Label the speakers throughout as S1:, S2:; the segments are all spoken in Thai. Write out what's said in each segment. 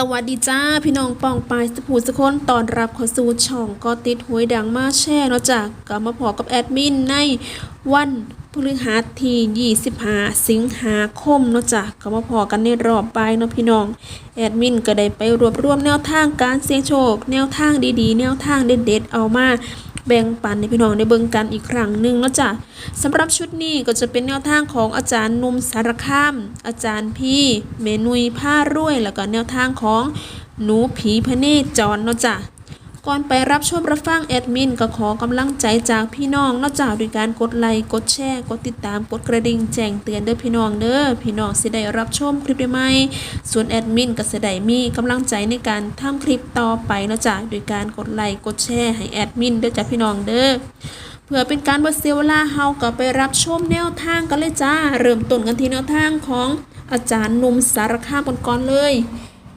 S1: สวัสดีจ้าพี่น้องปองปายสผูสคนตอนรับข้าสู่ช่องก็ติดหวยดังมาแช่เนาะจ้ะก็มาพอกับแอดมินในวันพฤหัสที่25 สิงหาคมเนาะจ้ะก็มาพอกันในรอบปลายเนาะพี่น้องแอดมินก็ได้ไปรวบรวมแนวทางการเสี่ยงโชค แนวทางดีๆ แนวทางเด็ดๆเอามา แบ่งปันในพี่น้องได้เบิ่งกันอีกครั้งหนึ่งแล้วจ้ะสำหรับชุดนี้ก็จะเป็นแนวทางของอาจารย์นุ่มสารคาม อาจารย์พี่ เมนุยผ้ารวย แล้วก็แนวทางของหนูผีพเนจรเนาะจ้ะ ก่อนไปรับชมรับฟังแอดมินก็ขอกำลังใจจากพี่น้องเนาะจ้ะด้วยการกดไลค์กดแชร์กดติดตามกดกระดิ่งแจ้งเตือนเด้อพี่น้องเด้อพี่น้องสิได้รับชมคลิปใหม่ส่วนแอดมินก็สิได้มีกำลังใจในการทำคลิปต่อไปเนาะจ้ะด้วยการกดไลค์กดแชร์ให้แอดมินเด้อจ้ะพี่น้องเด้อเพื่อเป็นการบ่เสียเวลาเฮาก็ไปรับชมแนวทางกันเลยจ้า เริ่มต้นกันที่แนวทางของอาจารย์นุ่มสารคามกันก่อนเลย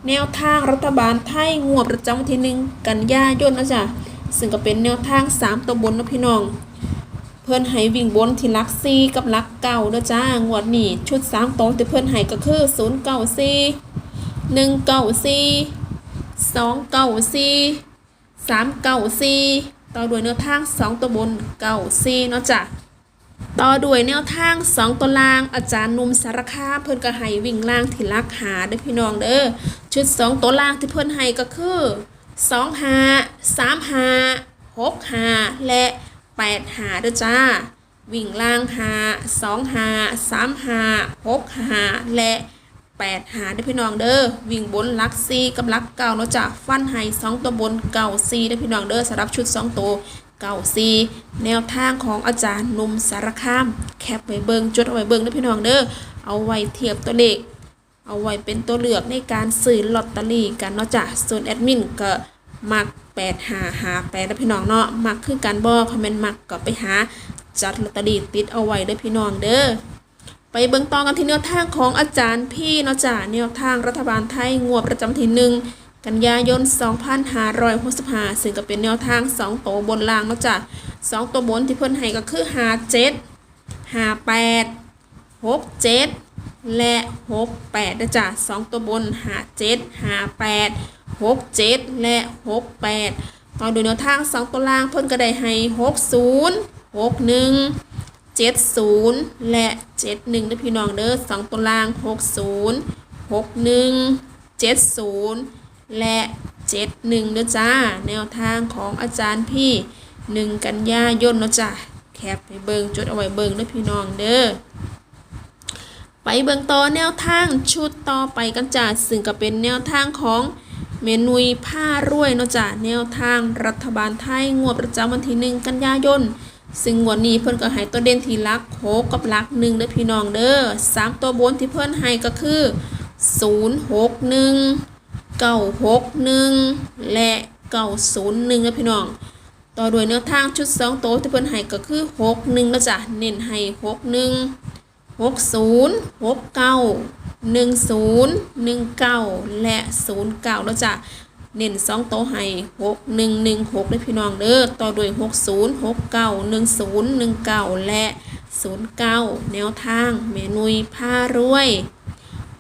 S1: แนวทางรัฐบาลไทยงวดประจำวันที่หนึ่งกันยายนนะจ๊ะซึ่งก็เป็นแนวทางสามตัวบนนะพี่น้อง เพื่อนให้วิ่งบนที่ลักซีกับลักเก่าเด้อจ้างวดนี้ชุดสามตัวที่เพื่อนให้ก็คือศูนย์เก้าซีหนึ่งเก้าซีสองเก้าซีสามเก้าซีต่อด้วยแนวทางสองตัวบนเก้าซีเนาะจ้ะ ต่อด้วยแนวทางสองตัวล่างอาจารย์นุ่มสารคามเพิ่นก็ให้วิ่งล่างที่ลักหาเด้อพี่น้องเด้อชุดสองตัวล่างที่เพิ่นให้ก็คือสองหาสามหาหกหาและแปดหาเด้อจ้า วิ่งล่างหาสองหาสามหาหกหาและแปดหาเด้พี่น้องเด้อวิ่งบนลักซีกับลักเก่าเนาะจ้ะฟันให้สองตัวบนเก่าซีเด้พี่น้องเด้อสำหรับชุดสองตัว เก่าซีแนวทางของอาจารย์นุ่มสารคาม แคปไว้เบิงจดเอาไว้เบิงนะพี่น้องเด้อเอาไว้เทียบตัวเลข เอาไว้เป็นตัวเลือกในการซื้อลอตเตอรี่กันเนาะจ้ะส่วนแอดมินก็มักแปดหาหาแปดนะพี่น้องเนาะมักคือการบอกคอมเมนต์มักก็ไปหาจัดลอตเตอรี่ติดเอาไว้เด้อพี่น้องเด้อไปเบิ่งต่อกันที่แนวทางของอาจารย์พี่เนาะจ้ะแนวทางรัฐบาลไทยงวดประจำที่หนึ่ง กันยายน 2565ซึ่งก็เป็นแนวทาง 2 ตัวบนล่างเนาะจ้ะ2 ตัวบนที่เพิ่นให้ก็คือ 57 58 67 และ 68นะจ้ะ2ตัวบน 57 58 67 และ 68ต่อดูแนวทาง 2 ตัวล่างเพิ่นก็ได้ให้ 60 61 70 และ 71นะพี่น้องเด้อสองตัวล่าง 60 61 70 และ71เด้อจ้า แนวทางของอาจารย์พี่1กันยายนเนาะจ้ะแคปไปเบิงจดเอาไว้เบิงเด้อพี่น้องเด้อไปเบิงต่อแนวทางชุดต่อไปกันจ้าซึ่งก็เป็นแนวทางของเมนุยผ้ารวยเนาะจ้ะแนวทางรัฐบาลไทยงวดประจำวันที่หนึ่งกันยายนซึ่งวดนี้เพิ่นก็ให้ตัวเด่นที่ลักโคกับลักหนึ่งเด้อพี่น้องเด้อสามตัวบนที่เพิ่นให้ก็คือศูนย์หกหนึ่ง เก้าหกหนึ่งและเก้าศูนย์หนึ่งเด้อพี่น้อง ต่อด้วยแนวทางชุดสองโตัวที่เพิ่นให้ก็คือหกหนึ่งนะจ๊ะเน้นให้หกหนึ่งหกศูนย์หกเก้าหนึ่งศูนย์หนึ่งเก้าและศูนย์เก้าแล้วจ้ะเน้นสองโต๊ะให้หกหนึ่งหนึ่งหกเลยพี่น้องเด้อต่อด้วยหกศูนย์หกเก้าหนึ่งศูนย์หนึ่งเก้าและศูนย์เก้าแนวทางเมนุยผ้ารวย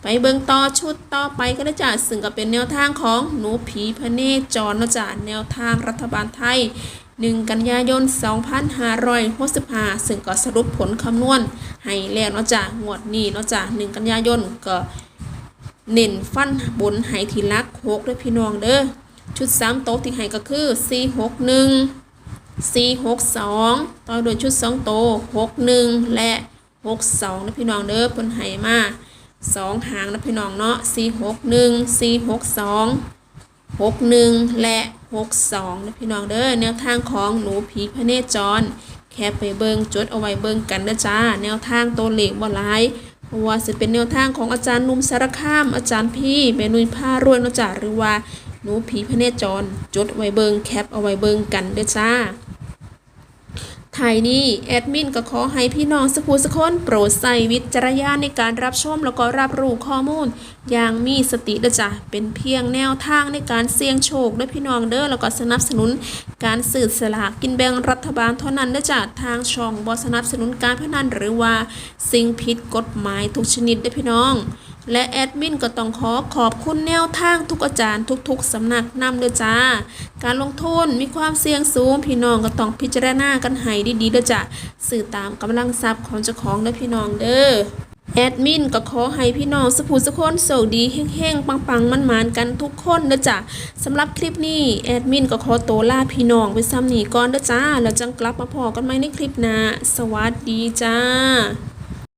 S1: ไปเบิ่งต่อชุดต่อไปก็ได้จ้ะซึ่งก็เป็นแนวทางของหนูผีพระเนจรเนะจ้ะแนวทางรัฐบาลไทย 1 กันยายน 2565ซึ่งก็สรุปผลคำนวณให้แล้วเนาะจ้ะงวดนี้เนาะจ้ะ1กันยายนก็เน้นฟันบนให้ทีลัก6ด้วยพี่น้องเด้อชุด 3 โต๊ะที่ให้ก็คือ 461 462 ต่อโดยชุด 2 โต๊ะ61 และ 62นะพี่น้องเด้อเพิ่นให้มา สองหางนะพี่น้องเนาะ461 462หกหนึ่งและหกสองนะพี่น้องเด้อแนวทางของหนูผีพระเนจร แค่ไปเบิงจดเอาไว้เบิงกันเด้อจ้า แนวทางตัวเลขบ่หลายเพราะว่าจะเป็นแนวทางของอาจารย์นุ่มสารคาม อาจารย์พี่เมนุยผ้ารวยนะจ้าหรือว่าหนูผีพระเนจร จดไว้เบิงแคปเอาไว้เบิงกันเด้อจ้า ไทยนี่แอดมินก็ขอให้พี่น้องสักผู้สักคนโปรดใส่วิจารณญาณในการรับชมแล้วก็รับรู้ข้อมูล อย่างมีสติเด้อจ้ะเป็นเพียงแนวทางในการเสี่ยงโชคด้อพี่น้องเด้อแล้วก็สนับสนุน การสื่อสลากกินแบ่งรัฐบาลเท่านั้นเด้อจ้ะทางช่องบอสนับสนุนการพนันหรือว่าสิ่งผิดกฎหมายทุกชนิดเด้อพี่น้อง และแอดมินก็ต้องขอขอบคุณแนวทางทุกอาจารย์ทุกๆสำนักนำเด้อจ้า การลงทุนมีความเสี่ยงสูง พี่น้องก็ต้องพิจารณากันให้ดีๆเด้อจ้ะสื่อตามกำลังทรัพย์ของเจ้าของเด้อพี่น้องเด้อแอดมินก็ขอให้พี่น้องสุภูสุคนโชคดีเฮงๆ ปังๆ มันๆกันทุกคนเด้อจ้ะสำหรับคลิปนี้ แอดมินก็ขอโตวลาพี่น้องไปซ้ำหนีก่อนเด้อจ้าแล้วจังกลับมาพอกันใหม่ในคลิปหน้าสวัสดีจ้า